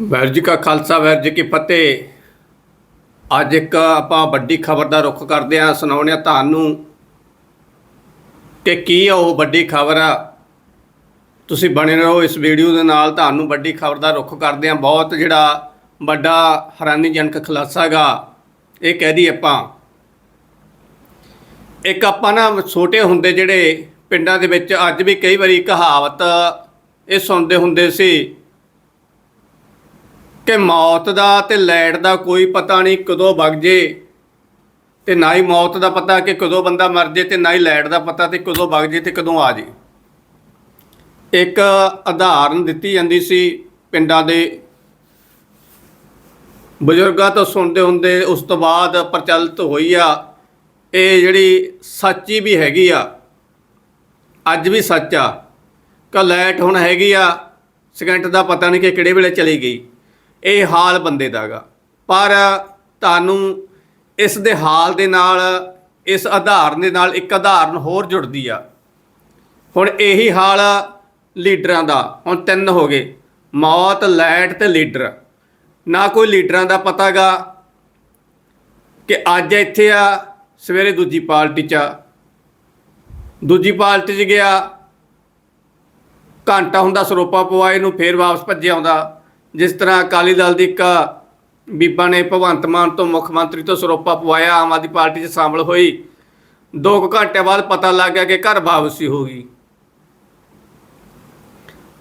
ਵਾਹਿਗੁਰੂ ਜੀ ਕਾ ਖਾਲਸਾ ਵੈਰ ਜੀ ਕੀ ਫਤਿਹ। ਅੱਜ ਇੱਕ ਆਪਾਂ ਵੱਡੀ ਖਬਰ ਦਾ ਰੁੱਖ ਕਰਦੇ ਹਾਂ, ਸੁਣਾਉਂਦੇ ਹਾਂ ਤੁਹਾਨੂੰ ਕਿ ਕੀ ਆ ਉਹ ਵੱਡੀ ਖਬਰ। ਆ ਤੁਸੀਂ ਬਣੇ ਰਹੋ ਇਸ ਵੀਡੀਓ ਦੇ ਨਾਲ, ਤੁਹਾਨੂੰ ਵੱਡੀ ਖਬਰ ਦਾ ਰੁੱਖ ਕਰਦੇ ਹਾਂ। ਬਹੁਤ ਜਿਹੜਾ ਵੱਡਾ ਹੈਰਾਨੀਜਨਕ ਖੁਲਾਸਾ ਗਾ ਇਹ ਕਹਿ ਦੀ ਆਪਾਂ। ਇੱਕ ਆਪਾਂ ਨਾ ਛੋਟੇ ਹੁੰਦੇ ਜਿਹੜੇ ਪਿੰਡਾਂ ਦੇ ਵਿੱਚ ਅੱਜ ਵੀ ਕਈ ਵਾਰੀ ਕਹਾਵਤ ਇਹ ਸੁਣਦੇ ਹੁੰਦੇ ਸੀ ਕਿ ਮੌਤ ਦਾ ਤੇ ਲੈਟ ਦਾ ਕੋਈ ਪਤਾ ਨਹੀਂ ਕਦੋਂ ਵਗ ਜੇ। ਤੇ ਨਾ ਹੀ ਮੌਤ ਦਾ ਪਤਾ ਕਿ ਕਦੋਂ ਬੰਦਾ ਮਰ ਜੇ ਤੇ ਨਾ ਹੀ ਲੈਟ ਦਾ ਪਤਾ ਤੇ ਕਦੋਂ ਵਗ ਜੇ ਤੇ ਕਦੋਂ ਆ ਜੇ। ਇੱਕ ਉਦਾਹਰਨ ਦਿੱਤੀ ਜਾਂਦੀ ਸੀ ਪਿੰਡਾਂ ਦੇ। ਬਜ਼ੁਰਗਾਂ ਤੋਂ ਸੁਣਦੇ ਹੁੰਦੇ ਉਸ ਤੋਂ ਬਾਅਦ ਪ੍ਰਚਲਿਤ ਹੋਈ ਆ। ਇਹ ਜਿਹੜੀ ਸੱਚੀ ਵੀ ਹੈਗੀ ਆ, ਅੱਜ ਵੀ ਸੱਚ ਆ। ਕਿ ਲਾਈਟ ਹੁਣ ਹੈਗੀ ਆ, ਸਕਿੰਟ ਦਾ ਪਤਾ ਨਹੀਂ ਕਿ ਕਿਹੜੇ ਵੇਲੇ ਚਲੀ ਗਈ। ਇਹ ਹਾਲ ਬੰਦੇ ਦਾਗਾ ਪਰ ਤੁਹਾਨੂੰ ਇਸ ਦੇ ਹਾਲ ਦੇ ਨਾਲ, ਇਸ ਆਧਾਰਨ ਦੇ ਨਾਲ ਇੱਕ ਆਧਾਰਨ ਹੋਰ ਜੁੜਦੀ ਆ। ਹੁਣ ਇਹੀ ਹਾਲ ਲੀਡਰਾਂ ਦਾ। ਹੁਣ ਤਿੰਨ ਹੋ ਗਏ। ਮੌਤ, ਲੈਟ ਤੇ ਲੀਡਰ। ਨਾ ਕੋਈ ਲੀਡਰਾਂ ਦਾ ਪਤਾਗਾ ਕਿ ਅੱਜ ਇੱਥੇ ਆ, ਸਵੇਰੇ ਦੂਜੀ ਪਾਰਟੀ 'ਚ ਆ। ਦੂਜੀ ਪਾਰਟੀ 'ਚ ਗਿਆ। ਘੰਟਾ ਹੁੰਦਾ ਸਰੋਪਾ ਪਵਾਏ ਨੂੰ, ਫੇਰ ਵਾਪਸ ਭੱਜਿਆ ਆਉਂਦਾ। ਜਿਸ ਤਰ੍ਹਾਂ ਅਕਾਲੀ ਦਲ ਦੀ ਇੱਕ ਬੀਬਾ ਨੇ ਭਗਵੰਤ ਮਾਨ ਤੋਂ ਮੁੱਖ ਮੰਤਰੀ ਤੋਂ ਸਰੋਪਾ ਪਵਾਇਆ, ਆਮ ਆਦਮੀ ਪਾਰਟੀ 'ਚ ਸ਼ਾਮਲ ਹੋਈ। ਦੋ ਕੁ ਘੰਟੇ ਬਾਅਦ ਪਤਾ ਲੱਗ ਗਿਆ ਕਿ ਘਰ ਵਾਪਸੀ ਹੋ ਗਈ।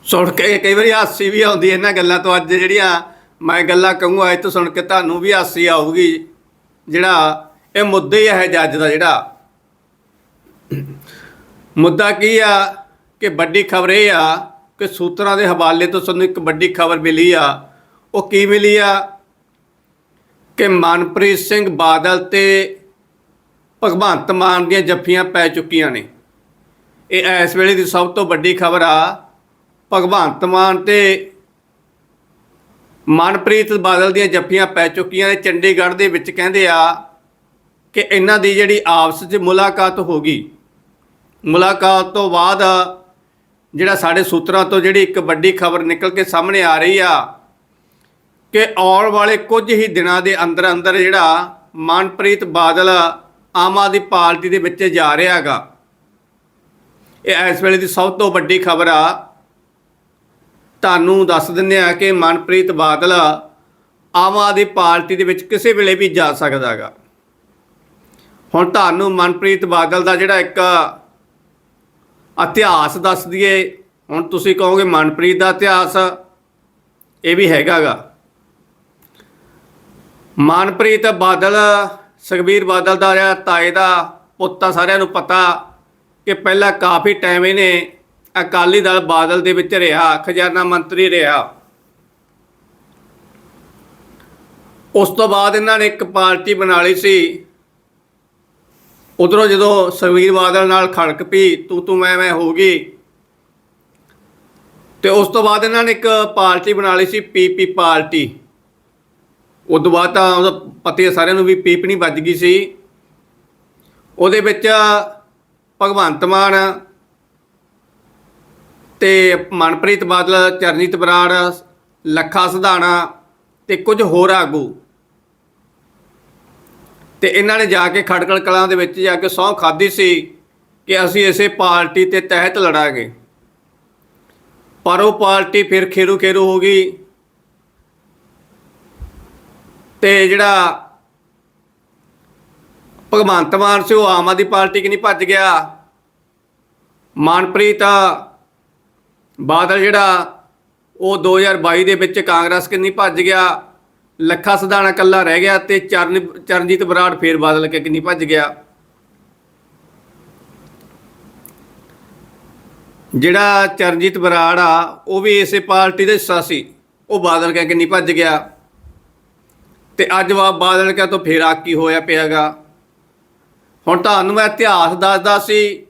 ਸੁਣ ਕੇ ਕਈ ਵਾਰੀ ਹਾਸੀ ਵੀ ਆਉਂਦੀ ਇਹਨਾਂ ਗੱਲਾਂ ਤੋਂ। ਅੱਜ ਜਿਹੜੀਆਂ ਮੈਂ ਗੱਲਾਂ ਕਹੂੰਗਾ, ਇਹ ਤੋਂ ਸੁਣ ਕੇ ਤੁਹਾਨੂੰ ਵੀ ਹਾਸੀ ਆਊਗੀ। ਜਿਹੜਾ ਇਹ ਮੁੱਦਾ ਹੀ ਹੈ ਜੱਜ ਦਾ ਜਿਹੜਾ। ਮੁੱਦਾ ਕੀ ਆ ਕਿ ਵੱਡੀ ਖਬਰ ਇਹ ਆ ਕਿ ਸੂਤਰਾਂ ਦੇ ਹਵਾਲੇ ਤੋਂ ਸਾਨੂੰ ਇੱਕ ਵੱਡੀ ਖਬਰ ਮਿਲੀ ਆ। ਉਹ ਕੀ ਮਿਲੀ ਆ? ਕਿ ਮਨਪ੍ਰੀਤ ਸਿੰਘ ਬਾਦਲ ਤੇ ਭਗਵੰਤ ਮਾਨ ਦੀਆਂ ਜੱਫੀਆਂ ਪੈ ਚੁੱਕੀਆਂ ਨੇ। ਇਹ ਇਸ ਵੇਲੇ ਦੀ ਸਭ ਤੋਂ ਵੱਡੀ ਖਬਰ ਆ। ਭਗਵੰਤ ਮਾਨ ਤੇ ਮਨਪ੍ਰੀਤ ਬਾਦਲ ਦੀਆਂ ਜੱਫੀਆਂ ਪੈ ਚੁੱਕੀਆਂ ਨੇ। ਚੰਡੀਗੜ੍ਹ ਦੇ ਵਿੱਚ ਕਹਿੰਦੇ ਆ ਕਿ ਇਹਨਾਂ ਦੀ ਜਿਹੜੀ ਆਪਸ 'ਚ ਮੁਲਾਕਾਤ ਹੋ ਗਈ। ਮੁਲਾਕਾਤ ਤੋਂ ਬਾਅਦ ਜਿਹੜਾ ਸਾਡੇ ਸੂਤਰਾਂ ਤੋਂ ਜਿਹੜੀ ਇੱਕ ਵੱਡੀ ਖਬਰ ਨਿਕਲ ਕੇ ਸਾਹਮਣੇ ਆ ਰਹੀ ਆ ਕਿ ਆਉਣ ਵਾਲੇ ਕੁਝ ਹੀ ਦਿਨਾਂ ਦੇ ਅੰਦਰ ਅੰਦਰ ਜਿਹੜਾ ਮਨਪ੍ਰੀਤ ਬਾਦਲ ਆਮ ਆਦਮੀ ਪਾਰਟੀ ਦੇ ਵਿੱਚ ਜਾ ਰਿਹਾ ਹੈਗਾ। ਇਹ ਇਸ ਵੇਲੇ ਦੀ ਸਭ ਤੋਂ ਵੱਡੀ ਖਬਰ ਆ। ਤੁਹਾਨੂੰ ਦੱਸ ਦਿੰਦੇ ਆ ਕਿ ਮਨਪ੍ਰੀਤ ਬਾਦਲ ਆਮ ਆਦਮੀ ਪਾਰਟੀ ਦੇ ਵਿੱਚ ਕਿਸੇ ਵੇਲੇ ਵੀ ਜਾ ਸਕਦਾ ਹੈਗਾ। ਹੁਣ ਤੁਹਾਨੂੰ ਮਨਪ੍ਰੀਤ ਬਾਦਲ ਦਾ ਜਿਹੜਾ ਇੱਕ ਇਤਿਹਾਸ ਦੱਸ ਦਈਏ। ਹੁਣ ਤੁਸੀਂ ਕਹੋਗੇ ਮਨਪ੍ਰੀਤ ਦਾ ਇਤਿਹਾਸ, ਇਹ ਵੀ ਹੈਗਾਗਾ। ਮਨਪ੍ਰੀਤ ਬਾਦਲ, ਸੁਖਬੀਰ ਬਾਦਲ ਦਾ ਰਿਹਾ ਤਾਏ ਦਾ, ਪੁੱਤ ਆ ਸਾਰਿਆਂ ਨੂੰ ਪਤਾ ਕਿ ਪਹਿਲਾਂ ਕਾਫੀ ਟਾਈਮ ਇਹਨੇ ਅਕਾਲੀ ਦਲ ਬਾਦਲ ਦੇ ਵਿੱਚ ਰਿਹਾ, ਖਜ਼ਾਨਾ ਮੰਤਰੀ ਰਿਹਾ। ਉਸ ਤੋਂ ਬਾਅਦ ਇਹਨਾਂ ਨੇ ਇੱਕ ਪਾਰਟੀ ਬਣਾ ਲਈ ਸੀ ਉਧਰੋਂ ਜਦੋਂ ਸੁਖਬੀਰ ਬਾਦਲ ਨਾਲ ਖੜਕ ਪਈ, ਤੂੰ ਤੂੰ ਮੈਂ ਮੈਂ ਹੋ ਗਈ? ਤੇ ਉਸ ਤੋਂ ਬਾਅਦ ਇਹਨਾਂ ਨੇ ਇੱਕ ਪਾਰਟੀ ਬਣਾ ਲਈ ਸੀ ਪੀਪੀ ਪਾਰਟੀ। ਤੋਂ ਬਾਅਦ ਤਾਂ ਉਹਦਾ ਪਤਾ ਹੈ ਸਾਰਿਆਂ ਨੂੰ ਵੀ ਪੀਪਣੀ ਵੱਜ ਗਈ ਸੀ। ਉਹਦੇ ਵਿੱਚ ਭਗਵੰਤ ਮਾਨ ਤੇ ਮਨਪ੍ਰੀਤ ਬਾਦਲ, ਚਰਨਜੀਤ ਬਰਾੜ, ਲੱਖਾ ਸਿਧਾਣਾ ਤੇ ਕੁਝ ਹੋਰ ਆਗੂ। ਤੇ ਇਹਨਾਂ ਨੇ ਜਾ ਕੇ ਖੜਕੜ ਕਲਾਂ ਦੇ ਵਿੱਚ ਜਾ ਕੇ ਸਹੁੰ ਖਾਧੀ ਸੀ ਕਿ ਅਸੀਂ ਇਸੇ ਪਾਰਟੀ ਤੇ ਤਹਿਤ ਲੜਾਂਗੇ। ਪਰ ਉਹ ਪਾਰਟੀ ਫਿਰ ਖੇਰੂ ਖੇਰੂ ਹੋ ਗਈ ਤੇ ਜਿਹੜਾ ਭਗਵੰਤ ਮਾਨ ਸੀ, ਉਹ ਆਮ ਆਦਮੀ ਪਾਰਟੀ ਕਿ ਨਹੀਂ ਭੱਜ ਗਿਆ। ਮਨਪ੍ਰੀਤ ਬਾਦਲ ਜਿਹੜਾ, ਉਹ 2022 ਦੇ ਵਿੱਚ ਕਾਂਗਰਸ ਕਿ ਨਹੀਂ ਭੱਜ ਗਿਆ। ਲੱਖਾ ਸਦਾਣਾ ਕੱਲਾ ਰਹਿ ਗਿਆ ਤੇ ਚਰਨ ਚਰਨਜੀਤ ਬਰਾੜ ਫੇਰ ਬਾਦਲ ਕੇ ਕਿ ਨਹੀਂ ਭੱਜ ਗਿਆ। ਜਿਹੜਾ ਚਰਨਜੀਤ ਬਰਾੜ ਆ, ਉਹ ਵੀ ਇਸੇ ਪਾਰਟੀ ਦਾ ਹਿੱਸਾ ਸੀ। ਉਹ ਬਾਦਲ ਕਹਿ ਕੇ ਨਹੀਂ ਭੱਜ ਗਿਆ। ਤੇ ਅੱਜ ਵਾ ਬਾਦਲ ਕਹਿ ਤੋਂ ਫੇਰ ਕੀ ਹੋਇਆ ਪਿਆਗਾ। ਹੁਣ ਤੁਹਾਨੂੰ ਮੈਂ ਇਤਿਹਾਸ ਦੱਸਦਾ ਸੀ,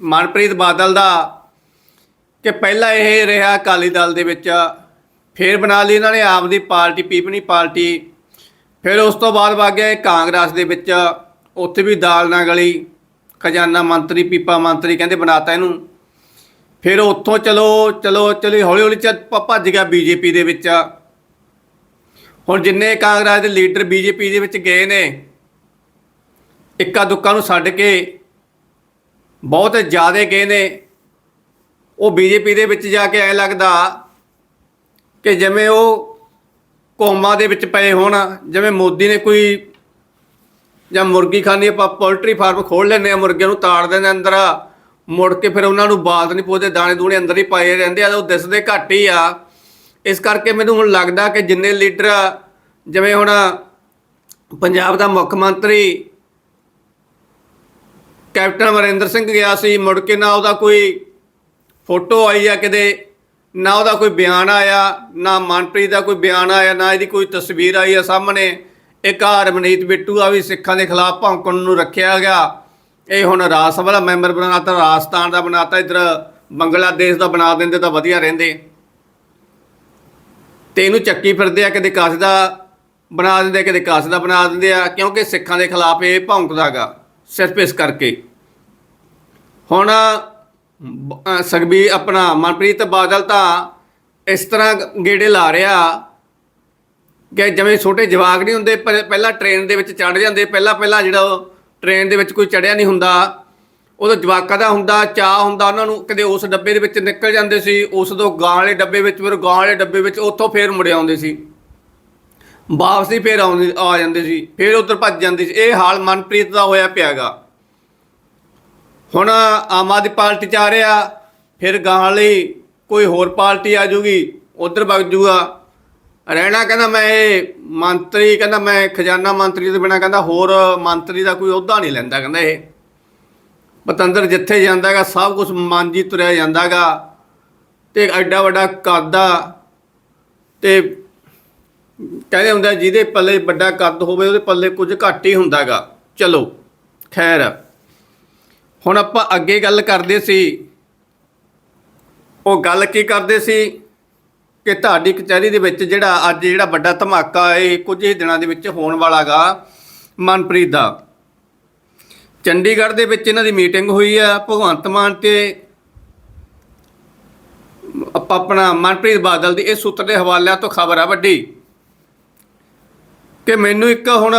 ਮਨਪ੍ਰੀਤ ਬਾਦਲ ਦਾ, ਕਿ ਪਹਿਲਾਂ ਇਹ ਰਿਹਾ ਅਕਾਲੀ ਦਲ ਦੇ ਵਿੱਚ। ਫਿਰ ਬਣਾ ਲਈ ਇਹਨਾਂ ਨੇ ਆਪ ਦੀ ਪਾਰਟੀ, ਪੀਪਣੀ ਪਾਰਟੀ। ਫਿਰ ਉਸ ਤੋਂ ਬਾਅਦ ਵਗ ਗਿਆ ਕਾਂਗਰਸ ਦੇ ਵਿੱਚ। ਉੱਥੇ ਵੀ ਦਾਲ ਨਾ ਗਲੀ। ਖਜ਼ਾਨਾ ਮੰਤਰੀ, ਪੀਪਾ ਮੰਤਰੀ ਕਹਿੰਦੇ ਬਣਾਤਾ ਇਹਨੂੰ। ਫਿਰ ਉੱਥੋਂ ਚਲੋ ਚਲੋ, ਚਲੀ ਹੌਲੀ ਹੌਲੀ ਚ ਭੱਜ ਗਿਆ ਬੀਜੇਪੀ ਦੇ ਵਿੱਚ। ਹੁਣ ਜਿੰਨੇ ਕਾਂਗਰਸ ਦੇ ਲੀਡਰ ਬੀਜੇਪੀ ਦੇ ਵਿੱਚ ਗਏ ਨੇ, ਇੱਕਾ ਦੁੱਕਾ ਨੂੰ ਛੱਡ ਕੇ ਬਹੁਤ ਜ਼ਿਆਦਾ ਗਏ ਨੇ। ਉਹ ਬੀਜੇਪੀ ਦੇ ਵਿੱਚ ਜਾ ਕੇ ਐ ਲੱਗਦਾ ਕਿ ਜਿਵੇਂ ਉਹ ਕੋਮਾ ਦੇ ਵਿੱਚ ਪਏ ਹੋਣ, ਜਿਵੇਂ ਮੋਦੀ ਨੇ ਕੋਈ ਜਾਂ ਮੁਰਗੀ ਖਾਨੀ ਆਪਾਂ ਪੋਲਟਰੀ ਫਾਰਮ ਖੋਲ ਲੈਂਦੇ ਆ ਮੁਰਗਿਆਂ ਨੂੰ ਤਾੜ ਦਿੰਦੇ ਆ ਅੰਦਰ, ਮੁੜ ਕੇ ਫਿਰ ਉਹਨਾਂ ਨੂੰ ਬਾਤ ਨਹੀਂ ਪੁੱਛਦੇ, ਦਾਣੇ ਦੂਣੇ ਅੰਦਰ ਹੀ ਪਾਏ ਰਹਿੰਦੇ ਆ ਉਹ ਦਿਸਦੇ ਘੱਟ ਹੀ ਆ। ਇਸ ਕਰਕੇ ਮੈਨੂੰ ਹੁਣ ਲੱਗਦਾ ਕਿ ਜਿੰਨੇ ਲੀਡਰ ਜਿਵੇਂ ਹੁਣ ਪੰਜਾਬ ਦਾ ਮੁੱਖ ਮੰਤਰੀ ਕੈਪਟਨ ਅਮਰਿੰਦਰ ਸਿੰਘ ਗਿਆ ਸੀ, ਮੁੜ ਕੇ ਨਾ ਉਹਦਾ ਕੋਈ ਫੋਟੋ ਆਈ ਆ ਕਿਤੇ ਨਾ ਉਹਦਾ ਕੋਈ ਬਿਆਨ ਆਇਆ, ਨਾ ਮਨਪ੍ਰੀਤ ਦਾ ਕੋਈ ਬਿਆਨ ਆਇਆ, ਨਾ ਇਹਦੀ ਕੋਈ ਤਸਵੀਰ ਆਈ ਆ ਸਾਹਮਣੇ। ਇੱਕ ਆ ਰਮਨੀਤ ਬਿੱਟੂ ਆ ਵੀ ਸਿੱਖਾਂ ਦੇ ਖਿਲਾਫ ਭੌਂਕਣ ਨੂੰ ਰੱਖਿਆ ਗਿਆ। ਇਹ ਹੁਣ ਰਾਜ ਸਭਾ ਦਾ ਮੈਂਬਰ ਬਣਾਤਾ ਰਾਜਸਥਾਨ ਦਾ ਬਣਾਤਾ ਇਧਰ ਬੰਗਲਾਦੇਸ਼ ਦਾ ਬਣਾ ਦਿੰਦੇ ਤਾਂ ਵਧੀਆ ਰਹਿੰਦੇ। ਤੇ ਇਹਨੂੰ ਚੱਕੀ ਫਿਰਦੇ ਆ, ਕਦੇ ਕਾਸ ਦਾ ਬਣਾ ਦਿੰਦੇ ਕਦੇ ਕਾਸ ਦਾ ਬਣਾ ਦਿੰਦੇ ਆ, ਕਿਉਂਕਿ ਸਿੱਖਾਂ ਦੇ ਖਿਲਾਫ ਇਹ ਭੌਂਕਦਾਗਾ ਸਿਰਫ ਇਸ ਕਰਕੇ। ਹੁਣ ਸਗਬੀ ਆਪਣਾ ਮਨਪ੍ਰੀਤ ਬਾਦਲ ਤਾਂ ਇਸ ਤਰ੍ਹਾਂ ਗੇੜੇ ਲਾ ਰਿਹਾ ਕਿ ਜਿਵੇਂ ਛੋਟੇ ਜਵਾਕ ਨਹੀਂ ਹੁੰਦੇ, ਪਹਿ- ਪਹਿਲਾਂ ਟ੍ਰੇਨ ਦੇ ਵਿੱਚ ਚੜ ਜਾਂਦੇ, ਪਹਿਲਾਂ ਪਹਿਲਾਂ ਜਿਹੜਾ ਉਹ ਟ੍ਰੇਨ ਦੇ ਵਿੱਚ ਕੋਈ ਚੜਿਆ ਨਹੀਂ ਹੁੰਦਾ। ਉਦੋਂ ਜਵਾਕਾਂ ਦਾ ਹੁੰਦਾ ਚਾਹ ਹੁੰਦਾ, ਉਹਨਾਂ ਨੂੰ ਕਦੇ ਉਸ ਡੱਬੇ ਦੇ ਵਿੱਚ ਨਿਕਲ ਜਾਂਦੇ ਸੀ, ਉਸ ਤੋਂ ਗਾਂ ਵਾਲੇ ਡੱਬੇ ਵਿੱਚ, ਫਿਰ ਗਾਂ ਵਾਲੇ ਡੱਬੇ ਵਿੱਚ ਉੱਥੋਂ ਫੇਰ ਮੁੜ ਆਉਂਦੇ ਸੀ। ਵਾਪਸੀ ਫੇਰ ਆਉਂਦੇ, ਆ ਜਾਂਦੇ ਸੀ, ਫੇਰ ਉੱਧਰ ਭੱਜ ਜਾਂਦੇ ਸੀ। ਇਹ ਹਾਲ ਮਨਪ੍ਰੀਤ ਦਾ ਹੋਇਆ ਪਿਆਗਾ ਹੁਣ ਆਮ ਆਦਮੀ ਪਾਰਟੀ ਚ ਆ ਰਿਹਾ, ਫਿਰ ਗਾਂ ਲਈ ਕੋਈ ਹੋਰ ਪਾਰਟੀ ਆ ਜੂਗੀ, ਉਧਰ ਵਗ ਜੂਗਾ। ਰਹਿਣਾ ਕਹਿੰਦਾ ਮੈਂ ਇਹ ਮੰਤਰੀ, ਕਹਿੰਦਾ ਮੈਂ ਖਜ਼ਾਨਾ ਮੰਤਰੀ ਤੋਂ ਬਿਨਾ, ਕਹਿੰਦਾ ਹੋਰ ਮੰਤਰੀ ਦਾ ਕੋਈ ਅਹੁਦਾ ਨਹੀਂ ਲੈਂਦਾ ਕਹਿੰਦਾ ਇਹ। ਪਤੰਦਰ ਜਿੱਥੇ ਜਾਂਦਾਗਾ ਸਭ ਕੁਝ ਮਾਂਜੀ ਤੁਰਿਆ ਜਾਂਦਾਗਾ ਤੇ ਐਡਾ ਵੱਡਾ ਕੱਦਾ ਤੇ ਕਹਿੰਦੇ ਹੁੰਦਾ ਜਿਹਦੇ ਪੱਲੇ ਵੱਡਾ ਕੱਦ ਹੋਵੇ, ਉਹਦੇ ਪੱਲੇ ਕੁਝ ਘੱਟ ਹੀ ਹੁੰਦਾਗਾ ਚਲੋ, ਖੈਰ। ਹੁਣ ਆਪਾਂ ਅੱਗੇ ਗੱਲ ਕਰਦੇ ਸੀ। ਉਹ ਗੱਲ ਕੀ ਕਰਦੇ ਸੀ ਕਿ ਤੁਹਾਡੀ ਕਚਹਿਰੀ ਦੇ ਵਿੱਚ ਜਿਹੜਾ ਅੱਜ ਜਿਹੜਾ ਵੱਡਾ ਧਮਾਕਾ ਇਹ ਕੁਝ ਹੀ ਦਿਨਾਂ ਦੇ ਵਿੱਚ ਹੋਣ ਵਾਲਾਗਾ ਮਨਪ੍ਰੀਤ ਦਾ। ਚੰਡੀਗੜ੍ਹ ਦੇ ਵਿੱਚ ਇਹਨਾਂ ਦੀ ਮੀਟਿੰਗ ਹੋਈ ਆ, ਭਗਵੰਤ ਮਾਨ ਤੇ ਆਪਣਾ ਮਨਪ੍ਰੀਤ ਬਾਦਲ ਦੀ, ਇਹ ਸੂਤਰ ਦੇ ਹਵਾਲਿਆਂ ਤੋਂ ਖਬਰ ਆ ਵੱਡੀ। ਕਿ ਮੈਨੂੰ ਇੱਕ ਹੁਣ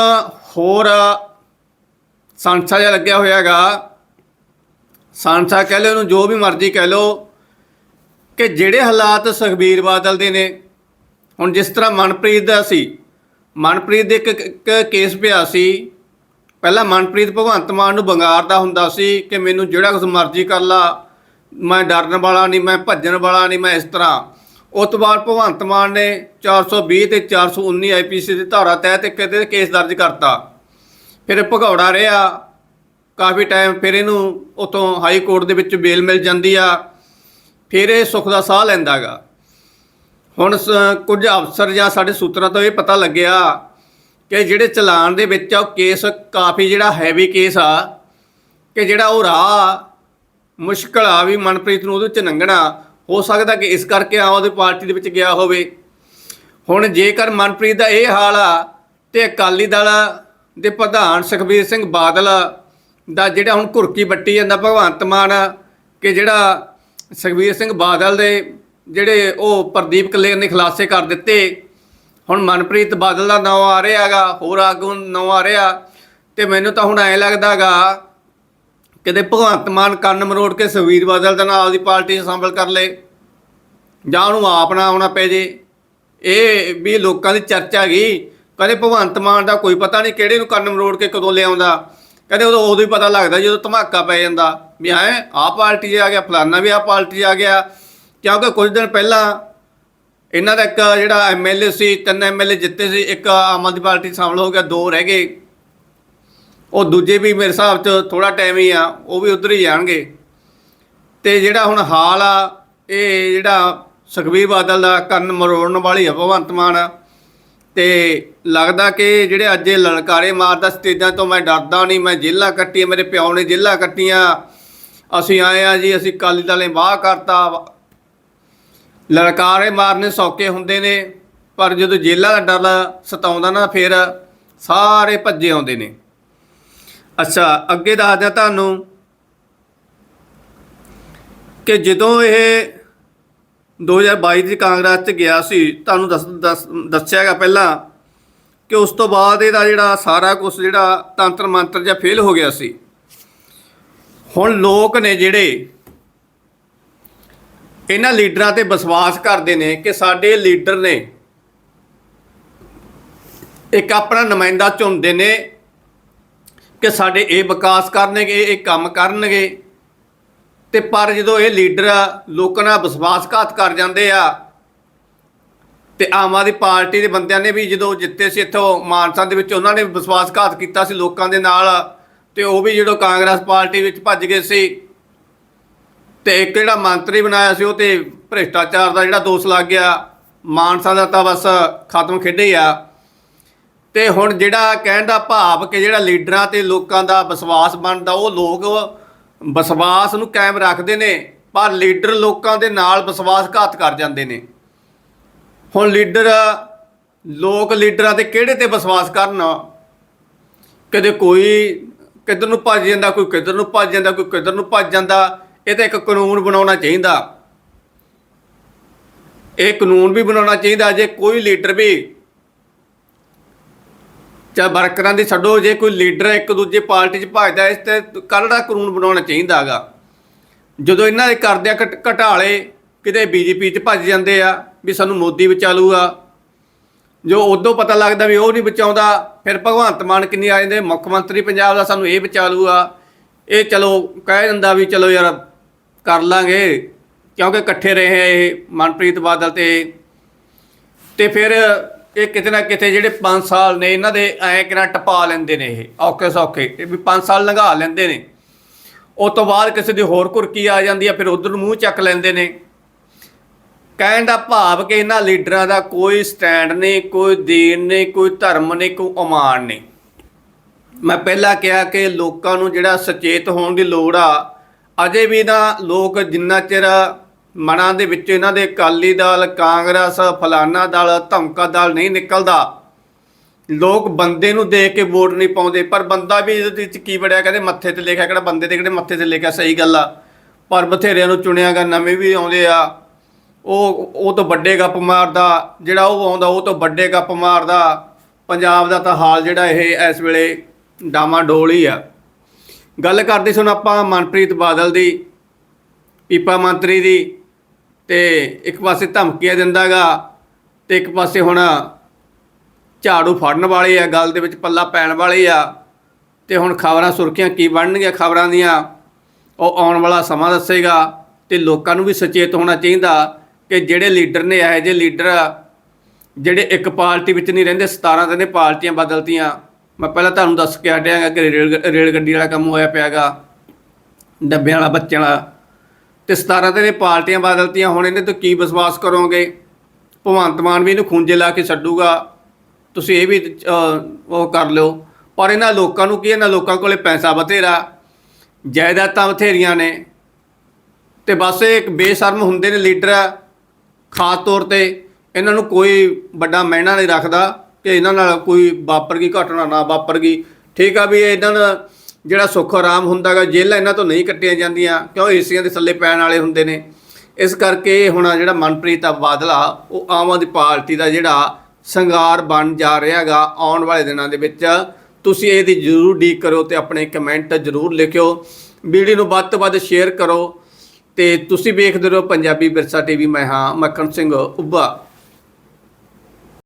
ਹੋਰ ਸੰਸਾ ਜਿਹਾ ਲੱਗਿਆ ਹੋਇਆਗਾ। ਸਾਂਸਾ ਕਹਿ ਲਓ ਉਹਨੂੰ ਜੋ ਵੀ ਮਰਜ਼ੀ ਕਹਿ ਲਓ, ਕਿ ਜਿਹੜੇ ਹਾਲਾਤ ਸੁਖਬੀਰ ਬਾਦਲ ਦੇ ਨੇ, ਹੁਣ ਜਿਸ ਤਰ੍ਹਾਂ ਮਨਪ੍ਰੀਤ ਦਾ ਸੀ, ਮਨਪ੍ਰੀਤ ਦੇ ਇੱਕ ਕੇਸ ਪਿਆ ਸੀ, ਪਹਿਲਾਂ ਮਨਪ੍ਰੀਤ ਭਗਵੰਤ ਮਾਨ ਨੂੰ ਬੰਗਾਰਦਾ ਹੁੰਦਾ ਸੀ ਕਿ ਮੈਨੂੰ ਜਿਹੜਾ ਕੁਝ ਮਰਜ਼ੀ ਕਰ ਲਾ, ਮੈਂ ਡਰਨ ਵਾਲਾ ਨਹੀਂ, ਮੈਂ ਭੱਜਣ ਵਾਲਾ ਨਹੀਂ, ਮੈਂ ਇਸ ਤਰ੍ਹਾਂ। ਉਸ ਤੋਂ ਬਾਅਦ ਭਗਵੰਤ ਮਾਨ ਨੇ 420 ਤੇ 419 ਆਈਪੀਸੀ ਦੀ ਧਾਰਾ ਤਹਿਤ ਇੱਕ ਕੇਸ ਦਰਜ ਕਰਤਾ। ਫਿਰ ਭਗੌੜਾ ਰਿਹਾ ਕਾਫੀ ਟਾਈਮ ਫਿਰ ਇਹਨੂੰ ਉਤੋਂ ਹਾਈ ਕੋਰਟ ਦੇ ਵਿੱਚ ਬੇਲ ਮਿਲ ਜਾਂਦੀ ਆ, ਫਿਰ ਇਹ ਸੁੱਖ ਦਾ ਸਾਹ ਲੈਂਦਾਗਾ ਹੁਣ ਸ- ਕੁਝ ਅਫਸਰ ਜਾਂ ਸਾਡੇ ਸੂਤਰਾਂ ਤੋਂ ਇਹ ਪਤਾ ਲੱਗਿਆ ਕਿ ਜਿਹੜੇ ਚਲਾਨ ਦੇ ਵਿੱਚ ਆ, ਉਹ ਕੇਸ ਕਾਫੀ ਜਿਹੜਾ ਹੈਵੀ ਕੇਸ ਆ, ਕਿ ਜਿਹੜਾ ਉਹ ਰਾਹ ਮੁਸ਼ਕਲ ਆ ਵੀ ਮਨਪ੍ਰੀਤ ਨੂੰ ਉਹਦੇ ਵਿੱਚ ਲੰਘਣਾ ਹੋ ਸਕਦਾ ਕਿ ਇਸ ਕਰਕੇ ਆਮ ਆਦਮੀ ਪਾਰਟੀ ਦੇ ਵਿੱਚ ਗਿਆ ਹੋਵੇ। ਹੁਣ ਜੇਕਰ ਮਨਪ੍ਰੀਤ ਦਾ ਇਹ ਹਾਲ ਆ, ਤੇ ਅਕਾਲੀ ਦਲ ਦੇ ਪ੍ਰਧਾਨ ਸੁਖਬੀਰ ਸਿੰਘ ਬਾਦਲ ਦਾ ਜਿਹੜਾ ਹੁਣ ਘੁਰਕੀ ਬੱਟੀ ਜਾਂਦਾ ਭਗਵੰਤ ਮਾਨ, ਕਿ ਜਿਹੜਾ ਸੁਖਬੀਰ ਸਿੰਘ ਬਾਦਲ ਦੇ ਜਿਹੜੇ ਉਹ ਪ੍ਰਦੀਪ ਕਲੇਰ ਨੇ ਖੁਲਾਸੇ ਕਰ ਦਿੱਤੇ। ਹੁਣ ਮਨਪ੍ਰੀਤ ਬਾਦਲ ਦਾ ਨਾਮ ਆ ਰਿਹਾ ਹੈਗਾ, ਹੋਰ ਆਗੂ ਨਾਮ ਆ ਰਿਹਾ। ਤੇ ਮੈਨੂੰ ਤਾਂ ਹੁਣ ਐ ਲੱਗਦਾਗਾ ਕਿਤੇ ਭਗਵੰਤ ਮਾਨ ਕੰਨ ਮਰੋੜ ਕੇ ਸੁਖਬੀਰ ਬਾਦਲ ਦਾ ਨਾਲ ਦੀ ਪਾਰਟੀ 'ਚ ਸ਼ਾਮਲ ਕਰ ਲੇ, ਜਾਂ ਉਹਨੂੰ ਆਪ ਨਾ ਆਉਣਾ ਪੈ ਜੇ। ਇਹ ਵੀ ਲੋਕਾਂ ਦੀ ਚਰਚਾ ਗਈ ਕਦੇ ਭਗਵੰਤ ਮਾਨ ਦਾ ਕੋਈ ਪਤਾ ਨਹੀਂ ਕਿਹੜੇ ਨੂੰ ਕੰਨ ਮਰੋੜ ਕੇ ਕਦੋਂ ਲਿਆਉਂਦਾ। ਕਦੇ ਉਦੋਂ ਉਦੋਂ ਹੀ ਪਤਾ ਲੱਗਦਾ ਜਦੋਂ ਧਮਾਕਾ ਪੈ ਜਾਂਦਾ ਵੀ ਹੈ। ਆਹ ਪਾਰਟੀ ਆ ਗਿਆ ਫਲਾਨਾ ਵੀ ਆਹ ਪਾਰਟੀ ਆ ਗਿਆ। ਕਿਉਂਕਿ ਕੁਝ ਦਿਨ ਪਹਿਲਾਂ ਇਹਨਾਂ ਦਾ ਇੱਕ ਜਿਹੜਾ ਐਮਐਲਏ ਸੀ ਤਿੰਨ ਐਮਐਲਏ ਜਿੱਤੇ ਸੀ ਇੱਕ ਆਮ ਆਦਮੀ ਪਾਰਟੀ ਸ਼ਾਮਲ ਹੋ ਗਿਆ ਦੋ ਰਹਿ ਗਏ। ਉਹ ਦੂਜੇ ਵੀ ਮੇਰੇ ਹਿਸਾਬ 'ਚ ਥੋੜਾ ਟਾਈਮ ਹੀ ਆ ਉਹ ਵੀ ਉਧਰ ਹੀ ਜਾਣਗੇ। ਤੇ ਜਿਹੜਾ ਹੁਣ ਹਾਲ ਆ ਇਹ ਜਿਹੜਾ ਸੁਖਬੀਰ ਬਾਦਲ ਦਾ ਕੰਨ ਮਰੋੜਨ ਵਾਲੀ ਆ ਭਗਵੰਤ ਮਾਨ ਤੇ ਲੱਗਦਾ ਕਿ ਜਿਹੜੇ ਅੱਜ ਇਹ ਲਲਕਾਰੇ ਮਾਰਦਾ ਸਟੇਜਾਂ ਤੋਂ ਮੈਂ ਡਰਦਾ ਨਹੀਂ, ਮੈਂ ਜੇਲਾਂ ਕੱਟੀਆਂ, ਮੇਰੇ ਪਿਓ ਨੇ ਜੇਲਾਂ ਕੱਟੀਆਂ। ਅਸੀਂ ਆਏ ਆ ਜੀ, ਅਸੀਂ ਕਾਲੀ ਦਲੇ ਵਾਹ ਕਰਤਾ। ਲਲਕਾਰੇ ਮਾਰਨੇ ਸੌਕੇ ਹੁੰਦੇ ਨੇ, ਪਰ ਜਦੋਂ ਜੇਲਾਂ ਦਾ ਡਰ ਸਤਾਉਂਦਾ ਨਾ, ਫਿਰ ਸਾਰੇ ਭੱਜੇ ਆਉਂਦੇ ਨੇ। ਅੱਛਾ, ਅੱਗੇ ਦੱਸਦਾ ਤੁਹਾਨੂੰ ਕਿ ਜਦੋਂ ਇਹ 2022 ਦੀ ਕਾਂਗਰਸ ਚ ਗਿਆ ਸੀ, ਤੁਹਾਨੂੰ ਦੱਸ, ਦੱਸ- ਦੱਸਿਆਗਾ ਪਹਿਲਾਂ ਕਿ ਉਸ ਤੋਂ ਬਾਅਦ ਇਹਦਾ ਜਿਹੜਾ ਸਾਰਾ ਕੁਝ ਜਿਹੜਾ ਤੰਤਰ ਮੰਤਰ ਜਿਹਾ ਫੇਲ ਹੋ ਗਿਆ ਸੀ। ਹੁਣ ਲੋਕ ਨੇ ਜਿਹੜੇ ਇਹਨਾਂ ਲੀਡਰਾਂ ਤੇ ਵਿਸ਼ਵਾਸ ਕਰਦੇ ਨੇ ਕਿ ਸਾਡੇ ਲੀਡਰ ਨੇ ਇੱਕ ਆਪਣਾ ਨੁਮਾਇੰਦਾ ਚੁਣਦੇ ਨੇ ਕਿ ਸਾਡੇ ਇਹ ਵਿਕਾਸ ਕਰਨਗੇ, ਇਹ ਕੰਮ ਕਰਨਗੇ। ਤੇ ਪਰ ਜਦੋਂ ਇਹ ਲੀਡਰ ਲੋਕਾਂ ਨਾਲ ਵਿਸ਼ਵਾਸਘਾਤ ਕਰ ਜਾਂਦੇ ਆ ਤੇ ਆਮ ਆਦਮੀ ਪਾਰਟੀ ਦੇ ਬੰਦਿਆਂ ਨੇ ਵੀ ਜਦੋਂ ਜਿੱਤੇ ਸੀ ਇੱਥੋਂ ਮਾਨਸਾ ਦੇ ਵਿੱਚ, ਉਹਨਾਂ ਨੇ ਵਿਸ਼ਵਾਸਘਾਤ ਕੀਤਾ ਸੀ ਲੋਕਾਂ ਦੇ ਨਾਲ ਤੇ ਉਹ ਵੀ ਜਦੋਂ ਕਾਂਗਰਸ ਪਾਰਟੀ ਵਿੱਚ ਭੱਜ ਗਏ ਸੀ ਤੇ ਇੱਕ ਜਿਹੜਾ ਮੰਤਰੀ ਬਣਾਇਆ ਸੀ ਉਹ ਤੇ ਭ੍ਰਿਸ਼ਟਾਚਾਰ ਦਾ ਜਿਹੜਾ ਦੋਸ਼ ਲੱਗ ਗਿਆ, ਮਾਨਸਾ ਦਾ ਤਾਂ ਬਸ ਖਤਮ ਖੇਡੇ ਆ। ਤੇ ਹੁਣ ਜਿਹੜਾ ਕਹਿਣ ਦਾ ਭਾਵ ਕਿ ਜਿਹੜਾ ਲੀਡਰਾਂ ਤੇ ਲੋਕਾਂ ਦਾ ਵਿਸ਼ਵਾਸ ਬਣਦਾ, ਉਹ ਲੋਕ ਵਿਸ਼ਵਾਸ ਨੂੰ ਕਾਇਮ ਰੱਖਦੇ ਨੇ, ਪਰ ਲੀਡਰ ਲੋਕਾਂ ਦੇ ਨਾਲ ਵਿਸ਼ਵਾਸਘਾਤ ਕਰ ਜਾਂਦੇ ਨੇ। ਹੁਣ ਲੀਡਰ, ਲੋਕ ਲੀਡਰਾਂ ਤੇ ਕਿਹੜੇ ਤੇ ਵਿਸ਼ਵਾਸ ਕਰਨ? ਕਦੇ ਕੋਈ ਕਿੱਧਰ ਨੂੰ ਭੱਜ ਜਾਂਦਾ, ਕੋਈ ਕਿੱਧਰ ਨੂੰ ਭੱਜ ਜਾਂਦਾ, ਕੋਈ ਕਿੱਧਰ ਨੂੰ ਭੱਜ ਜਾਂਦਾ, ਇਹ ਤਾਂ ਇੱਕ ਕਾਨੂੰਨ ਬਣਾਉਣਾ ਚਾਹੀਦਾ। ਇਹ ਕਾਨੂੰਨ ਵੀ ਬਣਾਉਣਾ ਚਾਹੀਦਾ, ਜੇ ਕੋਈ ਲੀਡਰ ਵੀ ਚਾ ਵਰਕਰਾਂ ਦੀ ਛੱਡੋ, ਜੇ ਕੋਈ ਲੀਡਰ ਇੱਕ ਦੂਜੇ ਪਾਰਟੀ 'ਚ ਭੱਜਦਾ, ਇਸ ਤੇ ਕੱਲ੍ਹ ਕਾਨੂੰਨ ਬਣਾਉਣਾ ਚਾਹੀਦਾ ਹੈਗਾ। ਜਦੋਂ ਇਹਨਾਂ ਦੇ ਕਰਦਿਆਂ ਘਟ- ਘਟਾਲੇ ਕਿਤੇ ਬੀਜੇਪੀ 'ਚ ਭੱਜ ਜਾਂਦੇ ਆ, ਵੀ ਸਾਨੂੰ ਮੋਦੀ ਬਚਾਲੂਗਾ, ਜੋ ਉਦੋਂ ਪਤਾ ਲੱਗਦਾ ਵੀ ਉਹ ਨਹੀਂ ਬਚਾਉਂਦਾ, ਫਿਰ ਭਗਵੰਤ ਮਾਨ ਕਿੰਨੀ ਆ ਜਾਂਦੇ, ਮੁੱਖ ਮੰਤਰੀ ਪੰਜਾਬ ਦਾ ਸਾਨੂੰ ਇਹ ਬਚਾਲੂਗਾ। ਇਹ ਚਲੋ, ਕਹਿ ਦਿੰਦਾ ਵੀ ਚਲੋ ਯਾਰ, ਕਰ ਲਾਂਗੇ, ਕਿਉਂਕਿ ਇਕੱਠੇ ਰਹੇ ਆ ਇਹ ਮਨਪ੍ਰੀਤ ਬਾਦਲ ਤੇ। ਤੇ ਫਿਰ ਇਹ ਕਿਤੇ ਨਾ ਕਿਤੇ ਜਿਹੜੇ 5 ਸਾਲ ਨੇ, ਇਹਨਾਂ ਦੇ ਐਂ ਕਿਰਾਂ ਟਪਾ ਲੈਂਦੇ ਨੇ ਇਹ, ਔਖੇ ਸੌਖੇ, ਇਹ ਵੀ 5 ਸਾਲ ਲੰਘਾ ਲੈਂਦੇ ਨੇ। ਉਸ ਤੋਂ ਬਾਅਦ ਕਿਸੇ ਦੀ ਹੋਰ ਕੁਰਕੀ ਆ ਜਾਂਦੀ ਆ, ਫਿਰ ਉਧਰ ਮੂੰਹ ਚੱਕ ਲੈਂਦੇ ਨੇ। ਕਹਿਣ ਦਾ ਭਾਵ ਕਿ ਇਹਨਾਂ ਲੀਡਰਾਂ ਦਾ ਕੋਈ ਸਟੈਂਡ ਨਹੀਂ, ਕੋਈ ਦੀਨ ਨਹੀਂ, ਕੋਈ ਧਰਮ ਨਹੀਂ, ਕੋਈ ਇਮਾਨ ਨਹੀਂ। ਮੈਂ ਪਹਿਲਾਂ ਕਿਹਾ ਕਿ ਲੋਕਾਂ ਨੂੰ ਜਿਹੜਾ ਸੁਚੇਤ ਹੋਣ ਦੀ ਲੋੜ ਆ, ਅਜੇ ਵੀ ਨਾ ਲੋਕ ਜਿੰਨਾ ਚਿਰ ਮਨਾਂ ਦੇ ਵਿੱਚ ਇਹਨਾਂ ਦੇ ਅਕਾਲੀ ਦਲ, ਕਾਂਗਰਸ, ਫਲਾਨਾ ਦਲ, ਧਮਕਾ ਦਲ ਨਹੀਂ ਨਿਕਲਦਾ। ਲੋਕ ਬੰਦੇ ਨੂੰ ਦੇਖ ਕੇ ਵੋਟ ਨਹੀਂ ਪਾਉਂਦੇ, ਪਰ ਬੰਦਾ ਵੀ ਇਹਦੇ ਵਿੱਚ ਕੀ ਬੜਿਆ ਕਹਿੰਦੇ ਮੱਥੇ ਤੇ ਲਿਖਿਆ, ਕਿਹੜਾ ਬੰਦੇ ਤੇ ਕਿਹੜੇ ਮੱਥੇ ਤੇ ਲਿਖਿਆ, ਸਹੀ ਗੱਲ ਆ। ਪਰ ਬਥੇਰਿਆਂ ਨੂੰ ਚੁਣਿਆ ਗਾ, ਨਵੇਂ ਵੀ ਆਉਂਦੇ ਆ। ਉਹ ਉਹ ਤੋਂ ਵੱਡੇ ਗੱਪ ਮਾਰਦਾ, ਜਿਹੜਾ ਉਹ ਆਉਂਦਾ, ਉਹ ਤੋਂ ਵੱਡੇ ਗੱਪ ਮਾਰਦਾ। ਪੰਜਾਬ ਦਾ ਤਾਂ ਹਾਲ ਜਿਹੜਾ ਇਹ, ਇਸ ਵੇਲੇ ਡਾਮਾ ਡੋਲ ਹੀ ਆ। ਗੱਲ ਕਰਦੇ ਸੁਣ ਆਪਾਂ ਮਨਪ੍ਰੀਤ ਬਾਦਲ ਦੀ, ਪੀਪਾ ਮੰਤਰੀ ਦੀ। ਤੇ ਇੱਕ ਪਾਸੇ ਧਮਕੀਆਂ ਦਿੰਦਾਗਾ ਤੇ ਇੱਕ ਪਾਸੇ ਹੁਣ ਝਾੜੂ ਫੜਨ ਵਾਲੇ ਆ, ਗੱਲ ਦੇ ਵਿੱਚ ਪੱਲਾ ਪੈਣ ਵਾਲੇ ਆ। ਤੇ ਹੁਣ ਖਬਰਾਂ ਸੁਰਖੀਆਂ ਕੀ ਬਣਨਗੀਆਂ ਖਬਰਾਂ ਦੀਆਂ, ਉਹ ਆਉਣ ਵਾਲਾ ਸਮਾਂ ਦੱਸੇਗਾ ਤੇ ਲੋਕਾਂ ਨੂੰ ਵੀ ਸੁਚੇਤ ਹੋਣਾ ਚਾਹੀਦਾ ਕਿ ਜਿਹੜੇ ਲੀਡਰ ਨੇ, ਇਹੋ ਜਿਹੇ ਲੀਡਰ ਜਿਹੜੇ ਇੱਕ ਪਾਰਟੀ ਵਿੱਚ ਨਹੀਂ ਰਹਿੰਦੇ 17 ਦਿਨ ਪਾਰਟੀਆਂ ਬਦਲਤੀਆਂ। ਮੈਂ ਪਹਿਲਾਂ ਤੁਹਾਨੂੰ ਦੱਸ ਕੇ ਹਟਿਆਗਾ ਕਿ ਰੇਲ ਰੇਲ ਗੱਡੀ ਵਾਲਾ ਕੰਮ ਹੋਇਆ ਪਿਆਗਾ, ਡੱਬਿਆਂ ਵਾਲਾ, ਬੱਚਿਆਂ ਵਾਲਾ। ਤੇ 17 ਦੇ ਇਹ ਪਾਰਟੀਆਂ ਬਦਲਤੀਆਂ, ਹੁਣ ਇਹਨੇ ਤੋਂ ਕੀ ਵਿਸ਼ਵਾਸ ਕਰੋਗੇ? ਭਗਵੰਤ ਮਾਨ ਵੀ ਇਹਨੂੰ ਖੂੰਜੇ ਲਾ ਕੇ ਛੱਡੂਗਾ। ਤੁਸੀਂ ਇਹ ਵੀ ਉਹ ਕਰ ਲਿਓ। ਪਰ ਇਹਨਾਂ ਲੋਕਾਂ ਨੂੰ ਕੀ ਇਹਨਾਂ ਲੋਕਾਂ ਕੋਲੇ ਪੈਸਾ ਬਥੇਰਾ, ਜਾਇਦਾਦਾਂ ਬਥੇਰੀਆਂ ਨੇ। ਤੇ ਬਸ ਇਹ ਇੱਕ ਬੇਸ਼ਰਮ ਹੁੰਦੇ ਨੇ ਲੀਡਰ, ਖਾਸ ਤੌਰ ਤੇ ਇਹਨਾਂ ਨੂੰ ਕੋਈ ਵੱਡਾ ਮਹਿਣਾ ਨਹੀਂ ਰੱਖਦਾ ਕਿ ਇਹਨਾਂ ਨਾਲ ਕੋਈ ਵਾਪਰ ਗਈ, ਘਟਨਾ ਨਾ ਵਾਪਰ ਗਈ। ਠੀਕ ਆ ਵੀ ਇਹਨਾਂ ਦਾ ਜਿਹੜਾ ਸੁੱਖ ਆਰਾਮ ਹੁੰਦਾਗਾ ਜੇਲ੍ਹਾਂ ਇਹਨਾਂ ਤੋਂ ਨਹੀਂ ਕੱਟੀਆਂ ਜਾਂਦੀਆਂ, ਕਿਉਂ ਏਸੀਆਂ ਦੇ ਥੱਲੇ ਪੈਣ ਵਾਲੇ ਹੁੰਦੇ ਨੇ? ਇਸ ਕਰਕੇ ਹੁਣ ਜਿਹੜਾ ਮਨਪ੍ਰੀਤ ਆ ਬਾਦਲ ਆ ਉਹ ਆਮ ਆਦਮੀ ਪਾਰਟੀ ਦਾ ਜਿਹੜਾ ਸੰਗਾਰ ਬਣ ਜਾ ਰਿਹਾਗਾ ਆਉਣ ਵਾਲੇ ਦਿਨਾਂ ਦੇ ਵਿੱਚ। ਤੁਸੀਂ ਇਹਦੀ ਜ਼ਰੂਰ ਡੀਕ ਕਰੋ ਤੇ ਆਪਣੇ ਕਮੈਂਟ ਜ਼ਰੂਰ ਲਿਖਿਓ। ਵੀਡੀਓ ਨੂੰ ਵੱਧ ਤੋਂ ਵੱਧ ਸ਼ੇਅਰ ਕਰੋ ਤੇ ਤੁਸੀਂ ਵੇਖਦੇ ਰਹੋ ਪੰਜਾਬੀ ਵਿਰਸਾ ਟੀਵੀ। ਮੈਂ ਹਾਂ ਮੱਖਣ ਸਿੰਘ ਉੱਭਾ।